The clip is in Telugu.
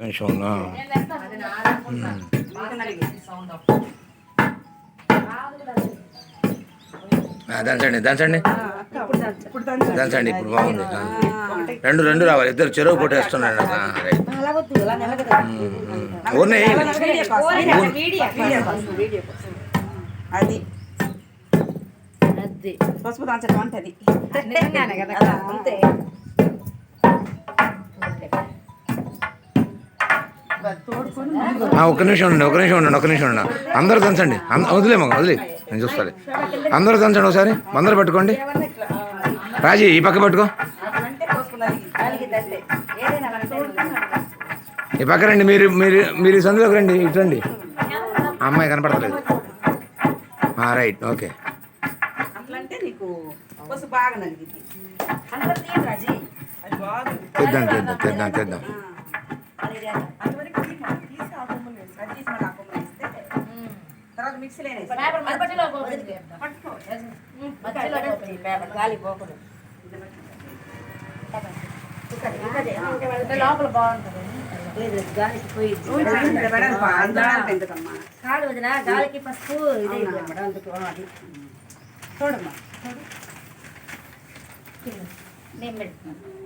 నిమిషం ఉన్నా. ఆ, దంచండి దంచండి. దంచండి ఇప్పుడు బాగుంది. రెండు రెండు రావాలి ఇద్దరు చెరువు కొట్టేస్తున్నాడు అది. పసుపు దాంచడం అంటే అది. నిజంగానే కదా అంతే. ఒక్క నిమిషం ఉండండి ఒక్క నిమిషం ఉండండి ఒక్క నిమిషం ఉండండి. అందరూ దంచండి. వదిలే మగ వదిలే. నేను చూస్తాలే. అందరూ దంచండి ఒకసారి. అందరూ పట్టుకోండి. రాజీ ఈ పక్క పట్టుకో. ఈ పక్క రండి మీరు మీరు మీరు సందులోకి రండి ఇటు రండి. అమ్మాయి కనపడతలేదు. Right okay. తెద్దాం తెద్దాం తెద్దాం తెద్దాం. అది తీసి మళ్ళీ ఆ కొమ్ములు వేస్తే తర్వాత మిక్సీలో వేసి. పట్టుకో. లోపల బాగుంటుంది. గాలికి పోయి? కాదు వదిన పసుపు ఇదే అందుకు అది. చూడమ్మా. నేను పెడుతున్నాను